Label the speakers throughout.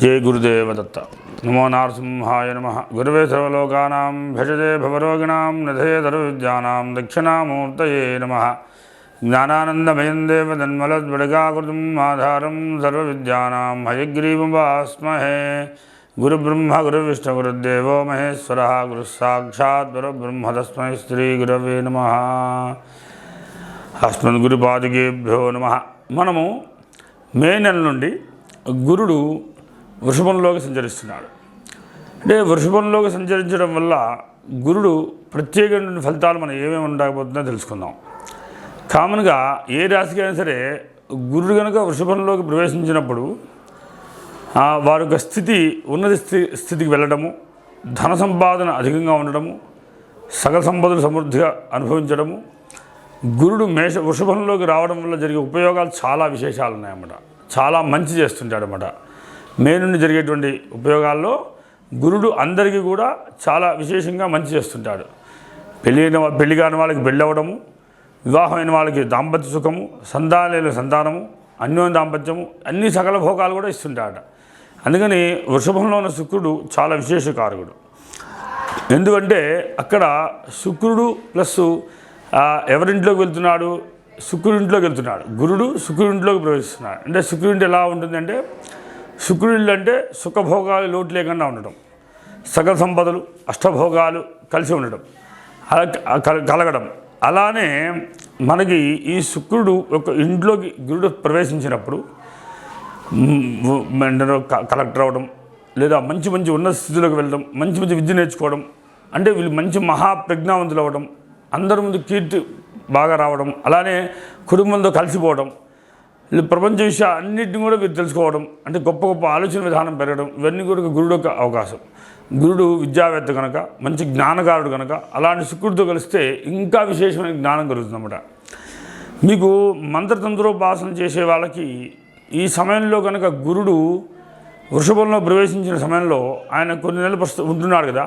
Speaker 1: జయ గురుదేవదత్త నమో నారసింహాయ నమ గురువే సర్వలోకానాం భజతే భవరోగిణాం నిధయ తరువిద్యానాం దక్షిణామూర్తయే నమ జ్ఞానానందమయం దేవదన్మలద్వడగాకృతం ఆధారం సర్వవిద్యానాం వాస్మహే గురుబ్రహ్మ గురువిష్ణు గురుదేవో మహేశ్వర గురుసాక్షాత్ గురుబ్రహ్మ తస్మై శ్రీ గురవే నమ అస్మద్ అస్మద్గురుపాదుకేభ్యో నమ మనము మే నెల నుండి గురుడు వృషభంలోకి సంచరిస్తున్నాడు అంటే వృషభంలోకి సంచరించడం వల్ల గురుడు ప్రత్యేకమైన ఫలితాలు మనం ఏమేమి ఉండకపోతుందో తెలుసుకుందాం కామన్గా ఏ రాశికి అయినా సరే గురుడు కనుక వృషభంలోకి ప్రవేశించినప్పుడు వారి యొక్క స్థితి ఉన్నత స్థితికి వెళ్ళడము ధన సంపాదన అధికంగా ఉండడము సకల సంపదలు సమృద్ధిగా అనుభవించడము గురుడు మేష వృషభంలోకి రావడం వల్ల జరిగే ఉపయోగాలు చాలా విశేషాలు ఉన్నాయన్నమాట చాలా మంచి చేస్తుంటాడనమాట మే నుండి జరిగేటువంటి ఉపయోగాల్లో గురుడు అందరికీ కూడా చాలా విశేషంగా మంచి చేస్తుంటాడు పెళ్ళి అయిన పెళ్లి కాని వాళ్ళకి పెళ్ళి అవ్వడము వివాహమైన వాళ్ళకి దాంపత్య సుఖము సంతానలేని సంతానము అన్యోన్య దాంపత్యము అన్ని సకల భోగాలు కూడా ఇస్తుంటాడ అందుకని వృషభంలో ఉన్న శుక్రుడు చాలా విశేషకారకుడు ఎందుకంటే అక్కడ శుక్రుడు ప్లస్ ఎవరింట్లోకి వెళ్తున్నాడు శుక్రుడింట్లోకి వెళ్తున్నాడు గురుడు శుక్రుడింట్లోకి ప్రవేశిస్తున్నాడు అంటే శుక్రుడింటి ఎలా ఉంటుందంటే శుక్రుళ్ళు అంటే సుఖభోగాలు లోటు లేకుండా ఉండటం సగ సంపదలు అష్టభోగాలు కలిసి ఉండటం కలగడం అలానే మనకి ఈ శుక్రుడు ఒక ఇంట్లోకి గురుడు ప్రవేశించినప్పుడు కలెక్టర్ అవ్వడం లేదా మంచి మంచి ఉన్నత స్థితిలోకి వెళ్ళడం మంచి మంచి విద్య నేర్చుకోవడం అంటే వీళ్ళు మంచి మహాప్రజ్ఞావంతులు అవ్వడం అందరి ముందు కీర్తి బాగా రావడం అలానే కుటుంబంతో కలిసిపోవడం ప్రపంచ విషయాలు అన్నింటిని కూడా మీరు తెలుసుకోవడం అంటే గొప్ప గొప్ప ఆలోచన విధానం పెరగడం ఇవన్నీ కూడా గురుడు యొక్క అవకాశం గురుడు విద్యావేత్త కనుక మంచి జ్ఞానకారుడు కనుక అలాంటి శుక్రుడితో కలిస్తే ఇంకా విశేషమైన జ్ఞానం కలుగుతుందన్నమాట మీకు మంత్రతంత్రోపాసన చేసే వాళ్ళకి ఈ సమయంలో కనుక గురుడు వృషభంలో ప్రవేశించిన సమయంలో ఆయన కొన్ని నెలలు ఉంటున్నాడు కదా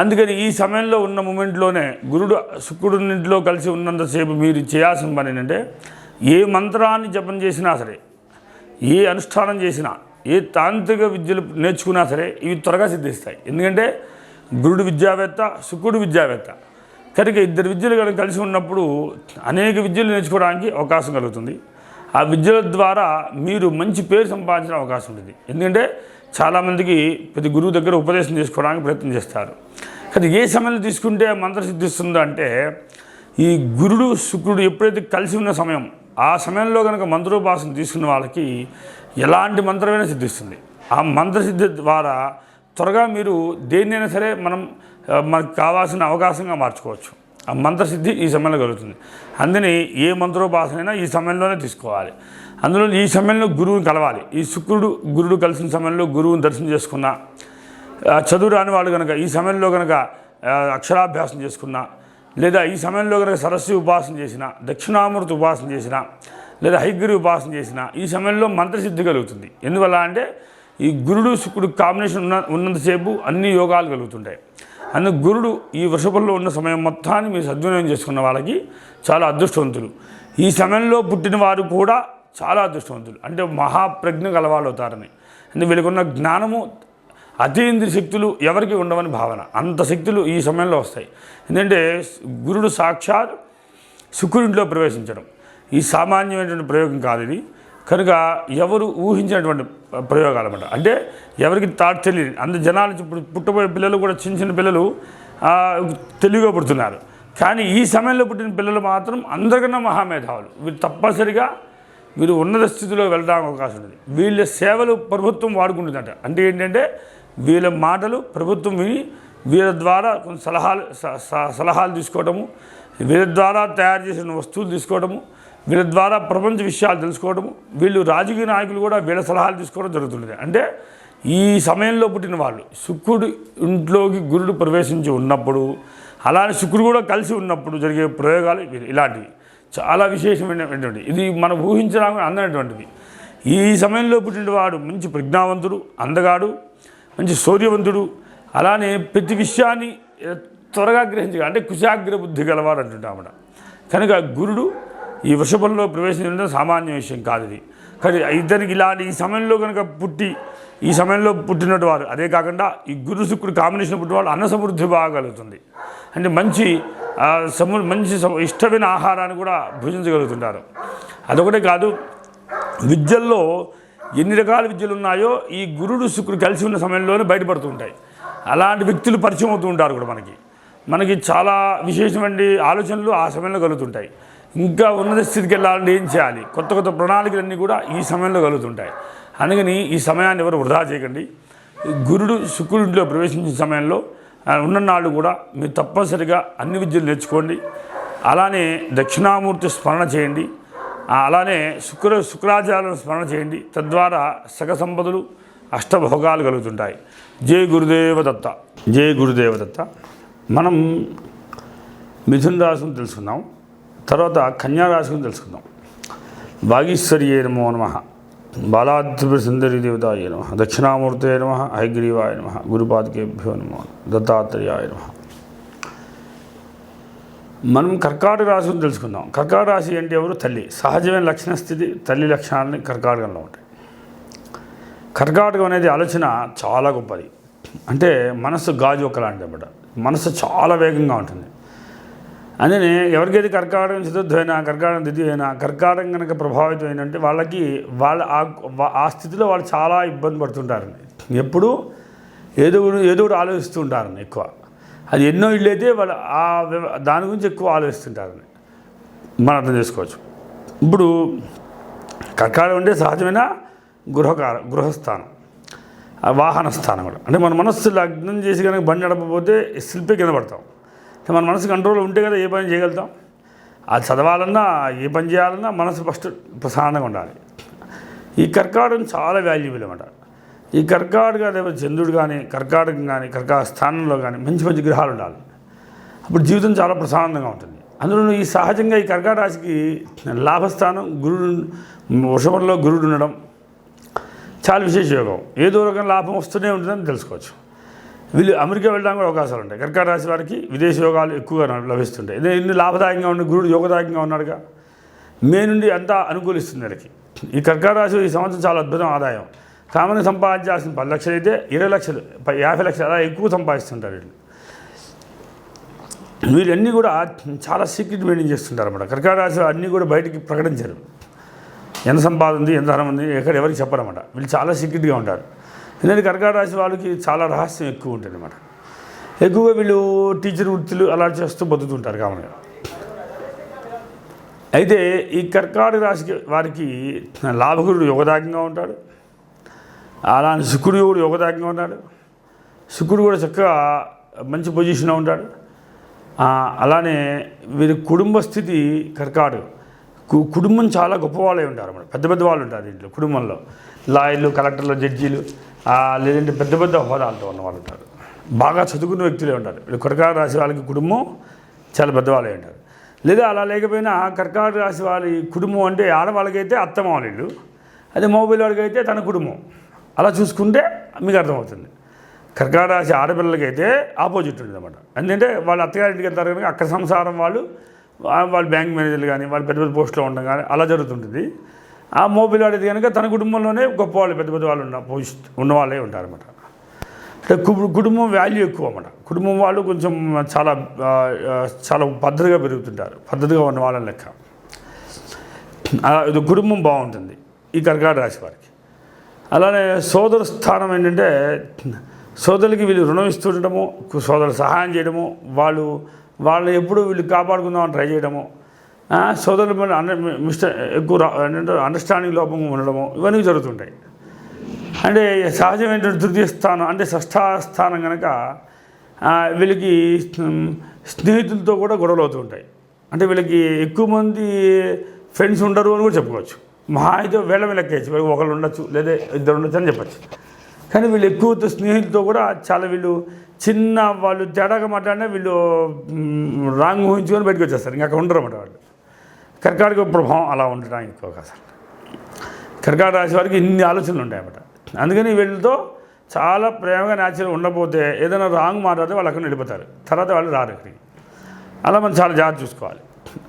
Speaker 1: అందుకని ఈ సమయంలో ఉన్న మూమెంట్లోనే గురుడు శుక్రుడింట్లో కలిసి ఉన్నంతసేపు మీరు చేయాల్సిన పని ఏంటంటే ఏ మంత్రాన్ని జపం చేసినా సరే ఏ అనుష్ఠానం చేసినా ఏ తాంత్రిక విద్యలు నేర్చుకున్నా సరే ఇవి త్వరగా సిద్ధిస్తాయి ఎందుకంటే గురుడు విద్యావేత్త శుకుడు విద్యావేత్త కనుక ఇద్దరు విద్యలు కనుక కలిసి ఉన్నప్పుడు అనేక విద్యలు నేర్చుకోవడానికి అవకాశం కలుగుతుంది ఆ విద్యల ద్వారా మీరు మంచి పేరు సంపాదించిన అవకాశం ఉంటుంది ఎందుకంటే చాలామందికి ప్రతి గురువు దగ్గర ఉపదేశం చేసుకోవడానికి ప్రయత్నం చేస్తారు కానీ ఏ సమయంలో తీసుకుంటే మంత్ర సిద్ధిస్తుందంటే ఈ గురుడు శుక్రుడు ఎప్పుడైతే కలిసి ఉన్న సమయం ఆ సమయంలో కనుక మంత్రోపాసన తీసుకున్న వాళ్ళకి ఎలాంటి మంత్రమైనా సిద్ధిస్తుంది ఆ మంత్ర సిద్ధి ద్వారా త్వరగా మీరు దేన్నైనా సరే మనం మనకు కావాల్సిన అవకాశంగా మార్చుకోవచ్చు ఆ మంత్రసిద్ధి ఈ సమయంలో కలుగుతుంది అందుని ఏ మంత్రోపాసనైనా ఈ సమయంలోనే తీసుకోవాలి అందులో ఈ సమయంలో గురువుని కలవాలి ఈ శుక్రుడు గురుడు కలిసిన సమయంలో గురువుని దర్శనం చేసుకున్న చదువు రాని వాళ్ళు కనుక ఈ సమయంలో కనుక అక్షరాభ్యాసం చేసుకున్నా లేదా ఈ సమయంలో కనుక సరస్వతి ఉపాసన చేసిన దక్షిణామూర్తి ఉపాసన చేసిన లేదా హైగ్రి ఉపాసన చేసిన ఈ సమయంలో మంత్రసిద్ధి కలుగుతుంది ఎందువల్ల అంటే ఈ గురుడు శుక్రుడు కాంబినేషన్ ఉన్న ఉన్నంతసేపు అన్ని యోగాలు కలుగుతుంటాయి అందు గురుడు ఈ వృషభంలో ఉన్న సమయం మొత్తాన్ని మీరు సద్వినియోగం చేసుకున్న వాళ్ళకి చాలా అదృష్టవంతులు ఈ సమయంలో పుట్టిన వారు కూడా చాలా అదృష్టవంతులు అంటే మహాప్రజ్ఞ గలవాళ్ళు అవుతారని అంటే వీళ్ళకున్న జ్ఞానము అతీంద్రియ శక్తులు ఎవరికి ఉండవని భావన అంత శక్తులు ఈ సమయంలో వస్తాయి ఎందుకంటే గురుడు సాక్షాత్ శుక్రుడిలో ప్రవేశించడం ఈ సామాన్యమైనటువంటి ప్రయోగం కాదు ఇది కనుక ఎవరు ఊహించినటువంటి ప్రయోగాలు అనమాట అంటే ఎవరికి తాట్ తెలియదు అంత జనాలు ఇప్పుడు పుట్టబోయే పిల్లలు కూడా చిన్న చిన్న పిల్లలు తెలివిగా పుడుతున్నారు కానీ ఈ సమయంలో పుట్టిన పిల్లలు మాత్రం అందరికన్నా మహామేధావులు వీరు తప్పనిసరిగా వీరు ఉన్నత స్థితిలో వెళ్ళడానికి అవకాశం ఉంది వీళ్ళ సేవలు ప్రభుత్వం వాడుకుంటుందంట అంటే ఏంటంటే వీళ్ళ మాటలు ప్రభుత్వం విని వీళ్ళ ద్వారా కొన్ని సలహాలు సలహాలు తీసుకోవడము వీళ్ళ ద్వారా తయారు చేసిన వస్తువులు తీసుకోవడము వీళ్ళ ద్వారా ప్రపంచ విషయాలు తెలుసుకోవడము వీళ్ళు రాజకీయ నాయకులు కూడా వీళ్ళ సలహాలు తీసుకోవడం జరుగుతుంది అంటే ఈ సమయంలో పుట్టిన వాళ్ళు శుక్రుడు ఇంట్లోకి గురుడు ప్రవేశించి ఉన్నప్పుడు అలానే శుక్రుడు కూడా కలిసి ఉన్నప్పుడు జరిగే ప్రయోగాలు ఇలాంటివి చాలా విశేషమైనటువంటి ఇది మనం ఊహించడానికి అందనటువంటిది ఈ సమయంలో పుట్టిన వాడు మంచి ప్రజ్ఞావంతుడు అందగాడు మంచి శౌర్యవంతుడు అలానే ప్రతి విషయాన్ని త్వరగా గ్రహించగల అంటే కుశాగ్ర బుద్ధి గలవాడు అంటుంటామట కనుక గురుడు ఈ వృషభంలో ప్రవేశించడం సామాన్య విషయం కాదు ఇది కానీ ఇద్దరికి ఇలాంటి ఈ సమయంలో కనుక పుట్టి ఈ సమయంలో పుట్టినట్టు వారు అదే కాకుండా ఈ గురు శుక్రుడు కాంబినేషన్ పుట్టిన అన్న సమృద్ధి బాగలుగుతుంది అంటే మంచి సము మంచి ఇష్టమైన ఆహారాన్ని కూడా భుజించగలుగుతుంటారు అదొకటే కాదు విద్యల్లో ఎన్ని రకాల విద్యలు ఉన్నాయో ఈ గురుడు శుక్రుడు కలిసి ఉన్న సమయంలోనే బయటపడుతూ ఉంటాయి అలాంటి వ్యక్తులు పరిచయం అవుతూ ఉంటారు కూడా మనకి మనకి చాలా విశేషమైన ఆలోచనలు ఆ సమయంలో కలుగుతుంటాయి ఇంకా ఉన్నత స్థితికి వెళ్ళాలంటే ఏం చేయాలి కొత్త కొత్త ప్రణాళికలన్నీ కూడా ఈ సమయంలో కలుగుతుంటాయి అందుకని ఈ సమయాన్ని ఎవరు వృధా చేయకండి గురుడు శుక్రుడిలో ప్రవేశించిన సమయంలో ఉన్న నాళ్ళు కూడా మీరు తప్పనిసరిగా అన్ని విద్యలు నేర్చుకోండి అలానే దక్షిణామూర్తి స్మరణ చేయండి అలానే శుక్ర శుక్రాచార్యులను స్మరణ చేయండి తద్వారా సగ సంపదలు అష్టభోగాలు కలుగుతుంటాయి జై గురుదేవదత్త జై గురుదేవదత్త మనం మిథున్ రాశిని తెలుసుకుందాం తర్వాత కన్యా రాశిని తెలుసుకుందాం వాగీశ్వర్యే నమో నమ బాలాధిపతి సుందరి నమ దక్షిణామూర్తే నమ హయగ్రీవాయ నమ గురుపాదకేభ్యో నమ దత్తాత్రేయాయ నమ మనం కర్కాటక రాశి గురించి తెలుసుకుందాం కర్కాటక రాశి అంటే ఎవరు తల్లి సహజమైన లక్షణ స్థితి తల్లి లక్షణాలని కర్కాటకంలో ఉంటాయి కర్కాటకం అనేది ఆలోచన చాలా గొప్పది అంటే మనసు గాజు ఒకలాంటి అనమాట మనసు చాలా వేగంగా ఉంటుంది అందుకని ఎవరికైతే కర్కాటకం చతుర్థమైనా కర్కాటకం ద్వితీయైనా కర్కాటకం కనుక ప్రభావితమైనంటే వాళ్ళకి వాళ్ళ ఆ స్థితిలో వాళ్ళు చాలా ఇబ్బంది పడుతుంటారండి ఎప్పుడు ఏదో ఏదో ఆలోచిస్తూ ఉంటారండి ఎక్కువ అది ఎన్నో ఇళ్ళు అయితే వాళ్ళు ఆ దాని గురించి ఎక్కువ ఆలోచిస్తుంటారని మనం అర్థం చేసుకోవచ్చు ఇప్పుడు కర్కాడ ఉండే సహజమైన గృహకార గృహస్థానం వాహన స్థానం కూడా అంటే మన మనస్సు లగ్నం చేసి కనుక బండి నడపకపోతే శిల్పే కింద పడతాం మన మనసు కంట్రోల్ ఉంటే కదా ఏ పని చేయగలుగుతాం అది చదవాలన్నా ఏ పని చేయాలన్నా మనసు ఫస్ట్ ప్రశాంతంగా ఉండాలి ఈ కర్కాటకం చాలా వాల్యుబుల్ అన్నమాట ఈ కర్కాటక దేవత చంద్రుడు కానీ కర్కాటకం కానీ కర్కాటక స్థానంలో కానీ మంచి మంచి గ్రహాలు ఉండాలి అప్పుడు జీవితం చాలా ప్రశాంతంగా ఉంటుంది అందులో ఈ సహజంగా ఈ కర్కాట రాశికి లాభస్థానం గురుడు వృషభంలో గురుడు ఉండడం చాలా విశేష యోగం ఏదో రకం లాభం వస్తూనే ఉంటుందని తెలుసుకోవచ్చు వీళ్ళు అమెరికా వెళ్ళడానికి కూడా అవకాశాలు ఉంటాయి కర్కాట రాశి వారికి విదేశ యోగాలు ఎక్కువగా లభిస్తుంటాయి ఇదే ఇన్ని లాభదాయకంగా ఉండే గురుడు యోగదాయకంగా ఉన్నాడుగా మే నుండి అంతా అనుకూలిస్తుంది వీళ్ళకి ఈ కర్కాట రాశి ఈ సంవత్సరం చాలా అద్భుతం ఆదాయం కామన్ సంపాదించాల్సిన పది లక్షలు అయితే ఇరవై లక్షలు యాభై లక్షలు అలా ఎక్కువ సంపాదిస్తుంటారు వీళ్ళు వీళ్ళన్నీ కూడా చాలా సీక్రెట్ మెయింటైన్ చేస్తుంటారు అన్నమాట కర్కాట రాశి అన్నీ కూడా బయటికి ప్రకటించరు ఎంత సంపాదన ఉంది ఎంత ధనం ఉంది ఎక్కడ ఎవరికి చెప్పరన్నమాట వీళ్ళు చాలా సీక్రెట్గా ఉంటారు ఎందుకంటే కర్కాట రాశి వాళ్ళకి చాలా రహస్యం ఎక్కువ ఉంటుంది అనమాట ఎక్కువగా వీళ్ళు టీచర్ వృత్తులు అలా చేస్తూ బతుకుతుంటారు కామన్గా అయితే ఈ కర్కాటక రాశికి వారికి లాభగురుడు యోగదాయకంగా ఉంటాడు అలాంటి శుక్రుడు కూడా యోగదాయకంగా ఉన్నాడు శుక్రుడు కూడా చక్కగా మంచి పొజిషన్లో ఉంటాడు అలానే వీరి కుటుంబ స్థితి కర్కాడు కుటుంబం చాలా గొప్పవాళ్ళే ఉంటారు అన్నమాట పెద్ద పెద్ద వాళ్ళు ఉంటారు దీంట్లో కుటుంబంలో లాయర్లు కలెక్టర్లు జడ్జీలు లేదంటే పెద్ద పెద్ద హోదాలతో ఉన్న వాళ్ళు ఉంటారు బాగా చదువుకున్న వ్యక్తులే ఉంటారు వీళ్ళు కర్కాట రాశి వాళ్ళకి కుటుంబం చాలా పెద్దవాళ్ళే ఉంటారు లేదా అలా లేకపోయినా కర్కాట రాశి వాళ్ళ కుటుంబం అంటే ఆడవాళ్ళకైతే అత్తమ్మ వాళ్ళు అదే మొబైల్ వాళ్ళకైతే తన కుటుంబం అలా చూసుకుంటే మీకు అర్థమవుతుంది కర్కాటరాశి రాశి ఆడపిల్లలకైతే ఆపోజిట్ అనమాట ఎందుకంటే వాళ్ళ అత్తగారింటికి వెళ్తారు కనుక అక్కడ సంసారం వాళ్ళు వాళ్ళు బ్యాంక్ మేనేజర్లు కానీ వాళ్ళు పెద్ద పెద్ద పోస్టులో ఉండడం కానీ అలా జరుగుతుంటుంది ఆ మోబిల్ వాడేది కనుక తన కుటుంబంలోనే గొప్ప వాళ్ళు పెద్ద పెద్ద వాళ్ళు ఉన్న పోస్ట్ ఉన్నవాళ్ళే ఉంటారన్నమాట అంటే కుటుంబం వాల్యూ ఎక్కువ అన్నమాట కుటుంబం వాళ్ళు కొంచెం చాలా చాలా పద్ధతిగా పెరుగుతుంటారు పద్ధతిగా ఉన్న వాళ్ళ లెక్క ఇది కుటుంబం బాగుంటుంది ఈ కర్కాటక రాశి వారికి అలానే సోదరు స్థానం ఏంటంటే సోదరులకి వీళ్ళు రుణం ఇస్తుండటము సోదరులు సహాయం చేయడము వాళ్ళు వాళ్ళు ఎప్పుడు వీళ్ళు కాపాడుకుందామని ట్రై చేయడము సోదరుల మీద అండర్ మిస్టర్ ఎక్కువ ఏంటంటే అండర్స్టాండింగ్ లోపం ఉండడము ఇవన్నీ జరుగుతుంటాయి అంటే సహజమైన తృతీయ స్థానం అంటే షష్ఠ స్థానం కనుక వీళ్ళకి స్నేహితులతో కూడా గొడవలు అవుతుంటాయి అంటే వీళ్ళకి ఎక్కువ మంది ఫ్రెండ్స్ ఉండరు అని కూడా చెప్పుకోవచ్చు మహాయుధం అయితే వేళ వెనక్కేసి ఒకళ్ళు ఉండొచ్చు లేదా ఇద్దరు ఉండొచ్చు అని చెప్పచ్చు కానీ వీళ్ళు ఎక్కువ స్నేహితులతో కూడా చాలా వీళ్ళు చిన్న వాళ్ళు తేడాగా మాట్లాడినా వీళ్ళు రాంగ్ ఊహించుకొని బయటకు వచ్చేస్తారు ఇంకా అక్కడ ఉండరు అన్నమాట వాళ్ళు కర్కాటక ప్రభావం అలా ఉండడానికి అవకాశాలు కర్కాటక రాశి వారికి ఇన్ని ఆలోచనలు ఉంటాయన్నమాట అందుకని వీళ్ళతో చాలా ప్రేమగా న్యాచురల్ ఉండబోతే ఏదైనా రాంగ్ మాట్లాడితే వాళ్ళు అక్కడ వెళ్ళిపోతారు తర్వాత వాళ్ళు రారు అక్కడికి అలా మనం చాలా జాగ్రత్త చూసుకోవాలి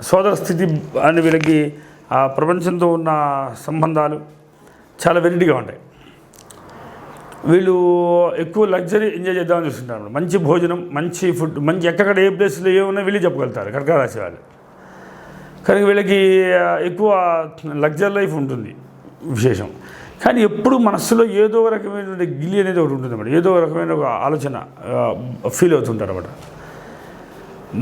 Speaker 1: సోదర స్థితి అని వీళ్ళకి ఆ ప్రపంచంతో ఉన్న సంబంధాలు చాలా వెరైటీగా ఉంటాయి వీళ్ళు ఎక్కువ లగ్జరీ ఎంజాయ్ చేద్దామని చూస్తుంటారు మంచి భోజనం మంచి ఫుడ్ మంచి ఎక్కడ ఏ ప్లేస్లో ఏమున్నా వీళ్ళు చెప్పగలుగుతారు కర్క వాళ్ళు కానీ వీళ్ళకి ఎక్కువ లగ్జరీ లైఫ్ ఉంటుంది విశేషం కానీ ఎప్పుడు మనస్సులో ఏదో రకమైనటువంటి గిల్లి అనేది ఒకటి ఉంటుంది అన్నమాట ఏదో రకమైన ఒక ఆలోచన ఫీల్ అవుతుంటారు అన్నమాట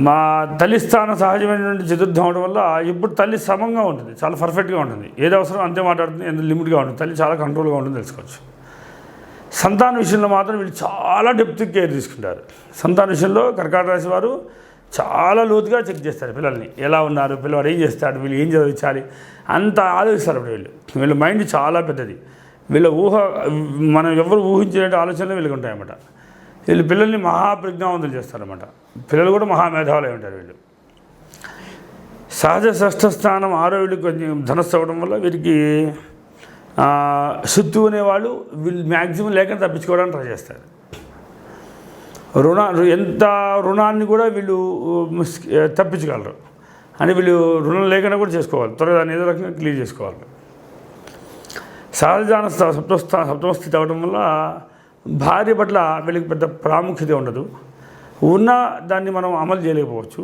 Speaker 1: మా తల్లి స్థానం సహజమైనటువంటి చతుర్థం అవడం వల్ల ఇప్పుడు తల్లి సమంగా ఉంటుంది చాలా పర్ఫెక్ట్గా ఉంటుంది ఏది అవసరం అంతే మాట్లాడుతుంది ఎంత లిమిట్గా ఉంటుంది తల్లి చాలా కంట్రోల్గా ఉంటుంది తెలుసుకోవచ్చు సంతాన విషయంలో మాత్రం వీళ్ళు చాలా డెప్త్ కేర్ తీసుకుంటారు సంతాన విషయంలో కర్కాట రాశి వారు చాలా లోతుగా చెక్ చేస్తారు పిల్లల్ని ఎలా ఉన్నారు పిల్లవాడు ఏం చేస్తాడు వీళ్ళు ఏం చదివించాలి అంత ఆలోచిస్తారు అప్పుడు వీళ్ళు వీళ్ళ మైండ్ చాలా పెద్దది వీళ్ళ ఊహ మనం ఎవరు ఊహించినట్టు ఆలోచనలు వీళ్ళకి ఉంటాయన్నమాట వీళ్ళు పిల్లల్ని మహాప్రజ్ఞావంతులు చేస్తారన్నమాట పిల్లలు కూడా మహామేధావులు ఉంటారు వీళ్ళు సహజ షష్ఠ ఆరో వీళ్ళు కొంచెం ధనస్సు అవ్వడం వల్ల వీరికి సుత్తు అనేవాళ్ళు వీళ్ళు మ్యాక్సిమం లేకుండా తప్పించుకోవడానికి ట్రై చేస్తారు రుణ ఎంత రుణాన్ని కూడా వీళ్ళు తప్పించగలరు అని వీళ్ళు రుణం లేకుండా కూడా చేసుకోవాలి త్వరగా దాన్ని ఏదో రకంగా క్లియర్ చేసుకోవాలి సహజ సప్తస్థా సప్తమస్థితి అవ్వడం వల్ల భార్య పట్ల వీళ్ళకి పెద్ద ప్రాముఖ్యత ఉండదు ఉన్న దాన్ని మనం అమలు చేయలేకపోవచ్చు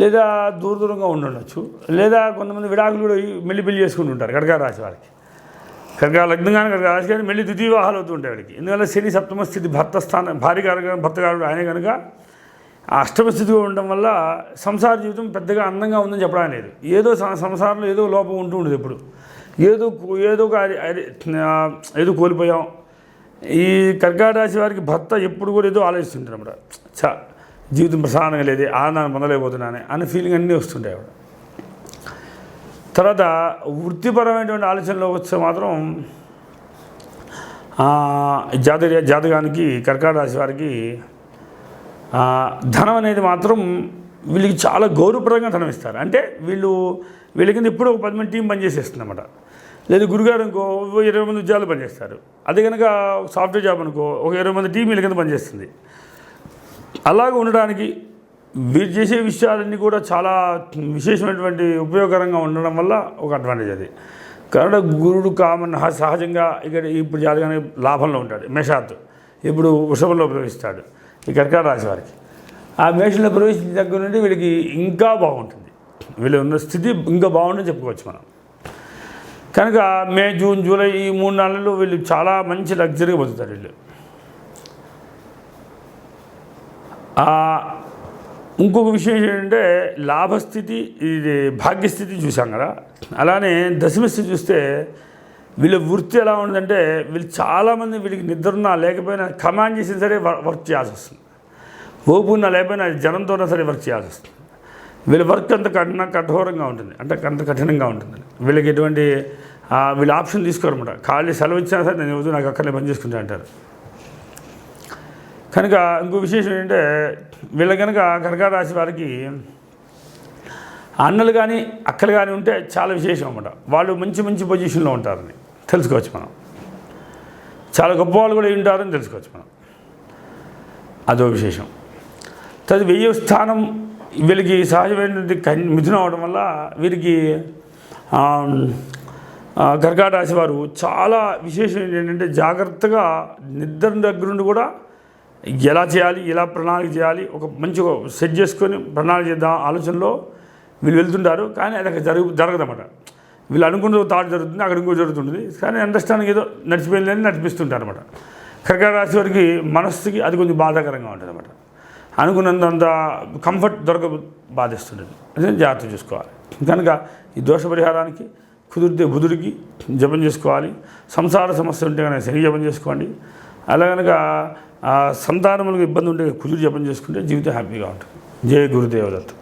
Speaker 1: లేదా దూర దూరంగా ఉండొచ్చు లేదా కొంతమంది విడాకులు కూడా మెల్లి పెళ్ళి చేసుకుంటూ ఉంటారు కడకా రాశి వారికి కడకా లగ్నం కానీ కడకా రాశి కానీ మెల్లి ద్వితీయ వివాహాలు అవుతుంటాయి వాడికి ఎందుకంటే శని సప్తమ స్థితి భర్త స్థానం భార్య కారక భర్త కారుడు ఆయన కనుక అష్టమ స్థితిగా ఉండడం వల్ల సంసార జీవితం పెద్దగా అందంగా ఉందని చెప్పడం లేదు ఏదో సంసారంలో ఏదో లోపం ఉంటూ ఉండదు ఎప్పుడు ఏదో ఏదో ఏదో కోల్పోయాం ఈ కర్కాట రాశి వారికి భర్త ఎప్పుడు కూడా ఏదో ఆలోచిస్తుంటారు అమ్మడ చా జీవితం ప్రసాదంగా లేదే ఆనందాన్ని పొందలేకపోతున్నానే అనే ఫీలింగ్ అన్నీ వస్తుంటాయి ఆవిడ తర్వాత వృత్తిపరమైనటువంటి ఆలోచనలో వస్తే మాత్రం జాత జాతకానికి కర్కాట రాశి వారికి ధనం అనేది మాత్రం వీళ్ళకి చాలా గౌరవప్రదంగా ధనం ఇస్తారు అంటే వీళ్ళు వీళ్ళ కింద ఇప్పుడు ఒక పది మంది టీం పనిచేసేస్తుంది అన్నమాట లేదు గురుగారు ఇంకో ఇరవై మంది ఉద్యోగాలు పనిచేస్తారు అది కనుక సాఫ్ట్వేర్ జాబ్ అనుకో ఒక ఇరవై మంది టీమ్ కింద పనిచేస్తుంది అలాగ ఉండడానికి మీరు చేసే విషయాలన్నీ కూడా చాలా విశేషమైనటువంటి ఉపయోగకరంగా ఉండడం వల్ల ఒక అడ్వాంటేజ్ అది కనుక గురుడు కామన్ సహజంగా ఇక్కడ ఇప్పుడు జాతకానే లాభంలో ఉంటాడు మేషాత్ ఇప్పుడు వృషభంలో ప్రవేశిస్తాడు ఈ కర్కాట రాశి వారికి ఆ మేషంలో ప్రవేశించిన దగ్గర నుండి వీళ్ళకి ఇంకా బాగుంటుంది వీళ్ళు ఉన్న స్థితి ఇంకా బాగుంటుందని చెప్పుకోవచ్చు మనం కనుక మే జూన్ జూలై ఈ మూడు నెలల్లో వీళ్ళు చాలా మంచి లగ్జరీగా పొందుతారు వీళ్ళు ఇంకొక విషయం ఏంటంటే లాభస్థితి ఇది భాగ్యస్థితి చూసాం కదా అలానే దశమస్థితి చూస్తే వీళ్ళ వృత్తి ఎలా ఉందంటే వీళ్ళు చాలామంది వీళ్ళకి నిద్రన్నా లేకపోయినా కమాండ్ చేసిన సరే వర్క్ చేయాల్సి వస్తుంది ఉన్నా లేకపోయినా జనంతో సరే వర్క్ చేయాల్సి వస్తుంది వీళ్ళ వర్క్ అంత కఠిన కఠోరంగా ఉంటుంది అంటే అంత కఠినంగా ఉంటుంది వీళ్ళకి ఎటువంటి వీళ్ళు ఆప్షన్ తీసుకోరమాట ఖాళీ సెలవు ఇచ్చినా సరే నేను నాకు అక్కడనే పని చేసుకుంటా అంటారు కనుక ఇంకో విశేషం ఏంటంటే వీళ్ళ కనుక కనక రాసి వారికి అన్నలు కానీ అక్కలు కానీ ఉంటే చాలా విశేషం అనమాట వాళ్ళు మంచి మంచి పొజిషన్లో ఉంటారని తెలుసుకోవచ్చు మనం చాలా గొప్ప వాళ్ళు కూడా ఉంటారని తెలుసుకోవచ్చు మనం అదో విశేషం తది వెయ్యి స్థానం వీళ్ళకి సహజమైనటువంటి కన్ మిథునం అవడం వల్ల వీరికి గర్గాట రాశి వారు చాలా విశేషం ఏంటంటే జాగ్రత్తగా నిద్ర దగ్గర నుండి కూడా ఎలా చేయాలి ఎలా ప్రణాళిక చేయాలి ఒక మంచి సెట్ చేసుకొని ప్రణాళిక చేద్దాం ఆలోచనలో వీళ్ళు వెళ్తుంటారు కానీ అది అక్కడ జరుగు జరగదన్నమాట వీళ్ళు అనుకున్న తాడు జరుగుతుంది అక్కడ ఇంకో జరుగుతుంటుంది కానీ అండర్స్టాండింగ్ ఏదో నడిచిపోయిందని నడిపిస్తుంటారు అనమాట కర్కాటక రాశి వారికి మనస్సుకి అది కొంచెం బాధాకరంగా ఉంటుంది అనమాట అనుకున్నంత కంఫర్ట్ దొరక బాధిస్తుండేది అదే జాగ్రత్త చూసుకోవాలి కనుక ఈ దోష పరిహారానికి కుదిరితే బుధుడికి జపం చేసుకోవాలి సంసార సమస్య ఉంటే కనుక శని జపం చేసుకోండి అలా కనుక సంతానములకు ఇబ్బంది ఉంటే కుదురు జపం చేసుకుంటే జీవితం హ్యాపీగా ఉంటుంది జయ గురుదేవదత్తం